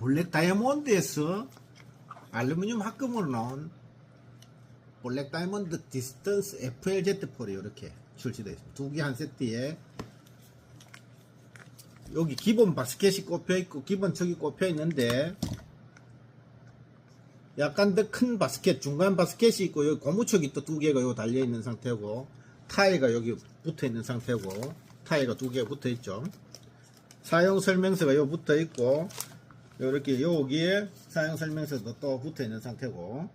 블랙 다이아몬드에서 알루미늄 합금으로 나온 블랙 다이아몬드 디스턴스 FLZ 폴이 이렇게 출시되어 있습니다. 두 개 한 세트에 여기 기본 바스켓이 꼽혀 있고 기본 척이 꼽혀 있는데 약간 더 큰 바스켓 중간 바스켓이 있고 여기 고무척이 또 두 개가 요 달려 있는 상태고 타이가 여기 붙어 있는 상태고 타이가 두 개가 붙어 있죠. 사용 설명서가 요 붙어 있고 이렇게 여기에 사용 설명서도 또 붙어 있는 상태고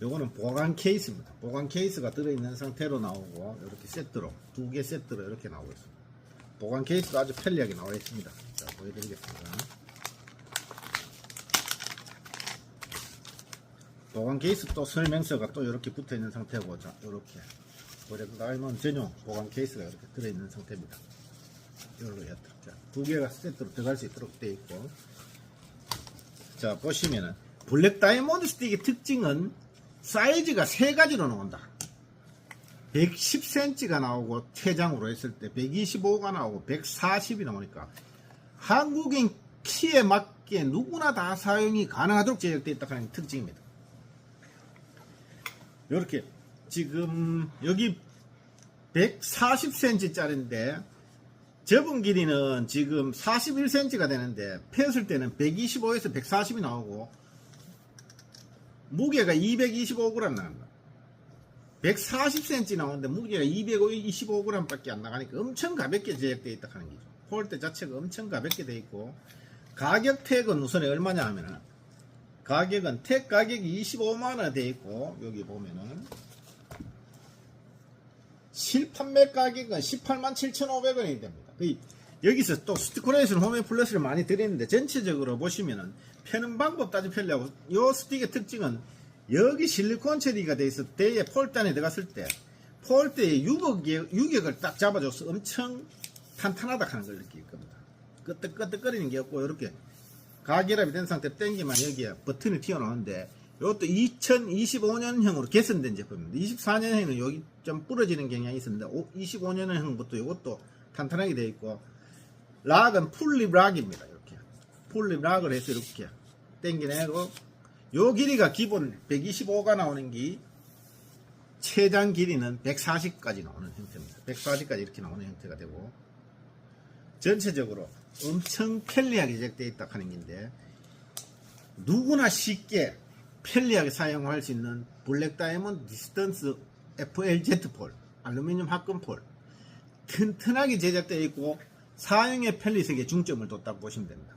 요거는 보관 케이스입니다. 보관 케이스가 들어있는 상태로 나오고 이렇게 세트로 두 개 세트로 이렇게 나오고 있습니다. 보관 케이스도 아주 편리하게 나와 있습니다. 자 보여드리겠습니다. 보관 케이스 또 설명서가 또 이렇게 붙어 있는 상태고 자 이렇게 블랙 다이몬드 전용 보관 케이스가 이렇게 들어있는 상태입니다. 이걸로 해야 자, 두 개가 세트로 들어갈 수 있도록 되어 있고. 자 보시면은 블랙 다이몬드 스틱의 특징은 사이즈가 세 가지로 나온다. 110cm가 나오고 최장으로 했을 때 125가 나오고 140이 나오니까 한국인 키에 맞게 누구나 다 사용이 가능하도록 제작되어 있다 하는 특징입니다. 이렇게 지금 여기 140cm 짜리인데 접은 길이는 지금 41cm가 되는데 폈을 때는 125에서 140이 나오고 무게가 225g 나간다. 140cm 나오는데 무게가 225g 밖에 안 나가니까 엄청 가볍게 제작되어 있다 하는 거죠. 폴대 자체가 엄청 가볍게 되어 있고 가격 택은 우선에 얼마냐 하면은 가격은 택 가격이 25만원 되어 있고 여기 보면은 실판매 가격은 18만 7,500원이 됩니다. 그 여기서 또 스티커레이션 홈앤 플러스를 많이 드리는데 전체적으로 보시면은 펴는 방법 따지 편리하고 요 스틱의 특징은 여기 실리콘 처리가 돼 있을 때에 폴단에 들어갔을 때 폴대의 유격, 유격을 딱 잡아줘서 엄청 탄탄하다 하는 걸 느낄 겁니다. 끄떡끄떡거리는 게 없고 이렇게 가결합이 된 상태로 땡기면 여기에 버튼이 튀어나오는데 이것도 2025년형으로 개선된 제품입니다. 24년형은 여기 좀 부러지는 경향이 있었는데 25년형부터 이것도 탄탄하게 되어 있고 락은 풀립 락입니다. 이렇게 풀립 락을 해서 이렇게 당겨내고 요 길이가 기본 125가 나오는 게 최장 길이는 140까지 나오는 형태입니다. 140까지 이렇게 나오는 형태가 되고 전체적으로 엄청 편리하게 제작되어 있다 하는 건데 누구나 쉽게 편리하게 사용할 수 있는 블랙 다이아몬드 디스턴스 FLZ 폴 알루미늄 합금 폴 튼튼하게 제작되어 있고 사용의 편리성에 중점을 뒀다고 보시면 됩니다.